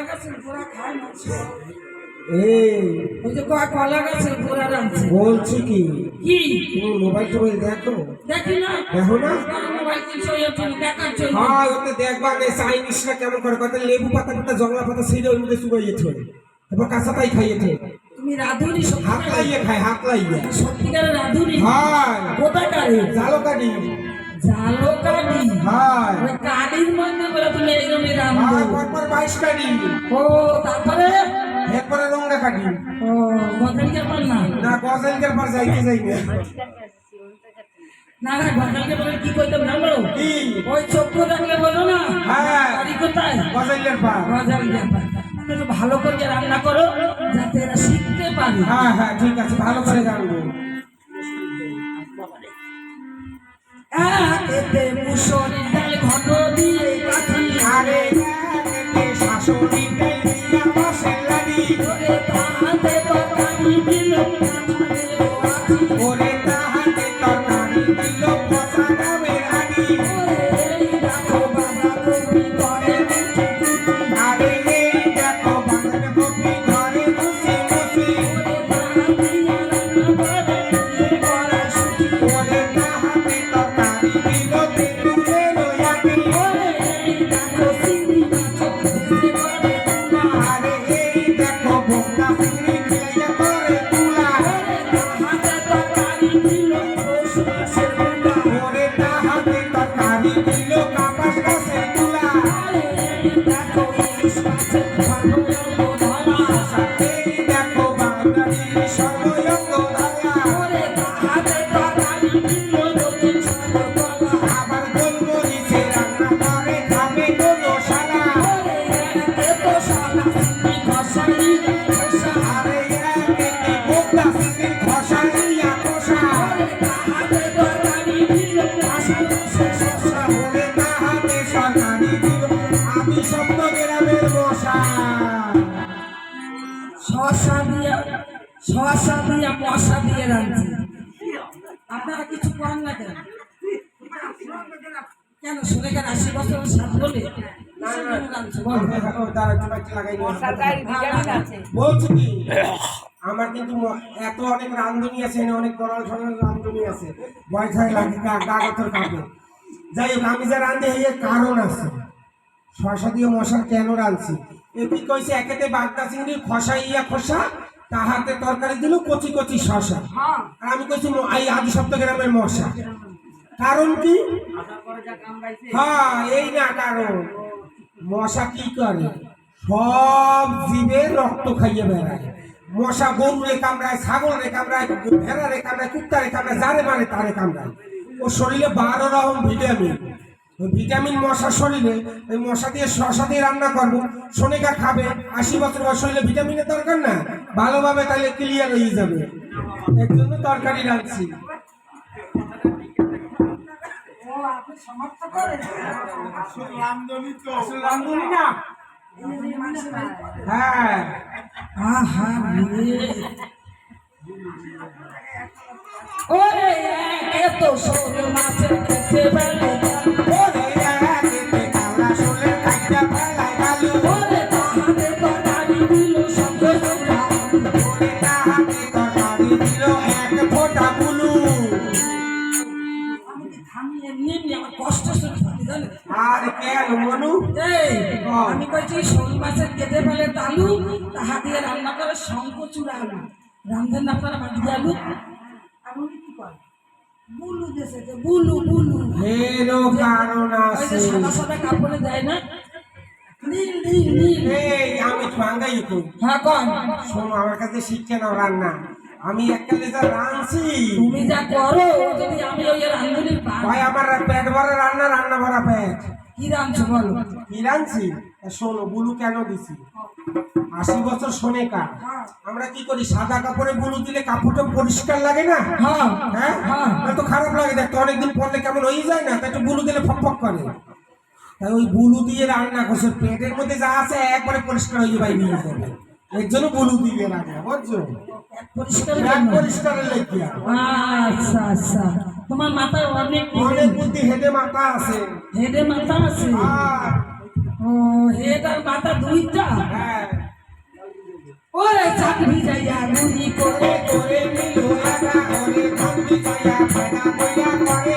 কলা গাছের গোড়া খায় এই। ওই যে কলা গাছের গোড়া রাখছে বলছি কি? কি? তুমি মোবাইল টোবাইল দেখো? দেখি না। দেখো না? মোবাইল কিনছো এর জন্য দেখার জন্য। হ্যাঁ ওতে দেখবা না চাইনিজরা কেমন করে লেবু পাতা পাতা জংলা পাতা সেই ওর মধ্যে চুবাইয়েছে তারপর কাঁচাটাই খাইয়েছে তুমি রাধুনি হাত লাইয়ে খায় হাত লাইয়ে। সত্যিকারের রাধুনি? হয়। কোথাকারে জালো কাটি হয়। মধ্যে বলে তুমি হয় বাইশ ও তারপরে? এরপরে রঙ্গা কাটি ও গজালকে পার না? না গজালকের পর যাইতে যাই না না কি জানো? কি? ওই চক্ষু রাখলে বলো না? হ্যাঁ। কোথায়? গজালের পর। ভালো করে রান্না করো যাতে এরা শিখতে পারে। হ্যাঁ হ্যাঁ ঠিক আছে ভালো করে জানব। এতে মুসুরির ডাল ঘট দিয়ে কাঠি একে শাশুড়ি দিয়া বসে লাড়ি ওরে তাহাতে Thank you. শসা দিয়া মশা দিয়ে রাঁধছি আপনারা কিছু করেন না কেন? কেন? সুরেখার আশি বছর সাত বলে আমার কিন্তু এত অনেক রান্ধনি আছে অনেক বড় ধরনের রান্ধনি আছে। বয়স হয় লাগে গা- গা গতর কাপে যাই হোক আমি যা রান্ধে এই কারণ আছে। শশা দিয়ে মশা কেন রাঁধছি? এটি কইছে একেতে বাগদা চিংড়ি খসা ইয়া খসা তাহাতে তরকারি দিল কচি কচি শশা হ্যাঁ। আর আমি কইছি এই আদি সপ্তাহ গ্রামের মশা। কারণ কি? হ্যাঁ এই না কারণ মশা কি করে? সব জীবে রক্ত খাইয়ে বেড়ায়। মশা গরু রে কামড়ায় ছাগল রে কামড়ায় ভেড়া রে কামড়ায় কুত্তা রে কামড়ায় যারে মারে তারে কামড়ায়। ও শরীরে বারো রকম ভিটামিন। ভিটামিন মশার শরীরে ওই মশা দিয়ে শশা দিয়ে রান্না করব। সোনিকা খাবে, আশি বছর বয়স শরীরে ভিটামিনের দরকার না? ভালোভাবে তাহলে ক্লিয়ার হয়ে যাবে। এর জন্য তরকারি রাখছি হ্যাঁ। আমি এমনি এমনি আমার কষ্ট শুনে থাকি জানেন আর কেন এই আমি কইছি শোল মাছের কেটে ফেলে তালু তাহা দিয়ে রান্না করে শঙ্কচূড়া আলু। রান্ধেন না আপনারা মাটি আলু? এমন কি করে বুলু দেশে যে বুলু বুলু। এরও কারণ আছে। সাদা সাদা কাপড়ে দেয় না? নীল নীল নীল। এই আমি তো। হ্যাঁ কন শোনো আমার কাছে শিক্ষা নাও রান্না। আমি এককালে যা রাঁধছি। তুমি যা করো যদি আমি ওই রান্ধুনির পা ভাই আমার পেট ভরা রান্না রান্না ভরা পেট। কি রাঁধছো বলো? কি রাঁধছি? শোনো বুলু কেন দিছি? আশি বছর শোনে কা আমরা কি করি সাদা কাপড়ে বুলু দিলে কাপড়টা পরিষ্কার লাগে না? হ্যাঁ। হ্যাঁ? হ্যাঁ। তো খারাপ লাগে দেখতে অনেকদিন পরলে কেমন হয়ে যায় না তাই একটু বুলু দিলে ফক ফক করে। তাই ওই বুলু দিয়ে রান্না করছে পেটের মধ্যে যা আছে একবারে পরিষ্কার হয়ে যাবে নিয়ে যাবে। এর জন্য বুলু দিবে রান্না বুঝছ? পরিষ্কার। পরিষ্কারের লেগিয়া। আচ্ছা আচ্ছা। তোমার মাথায় অনেক অনেক বুদ্ধি হেডে মাথা আছে। হেডে মাথা আছে। ও হেড আর মাথা দুইটা? হ্যাঁ। ওরে চাকরি যাইয়া গুলি করে করে মিলো একা করে বন্দি যাইয়া কইরা করে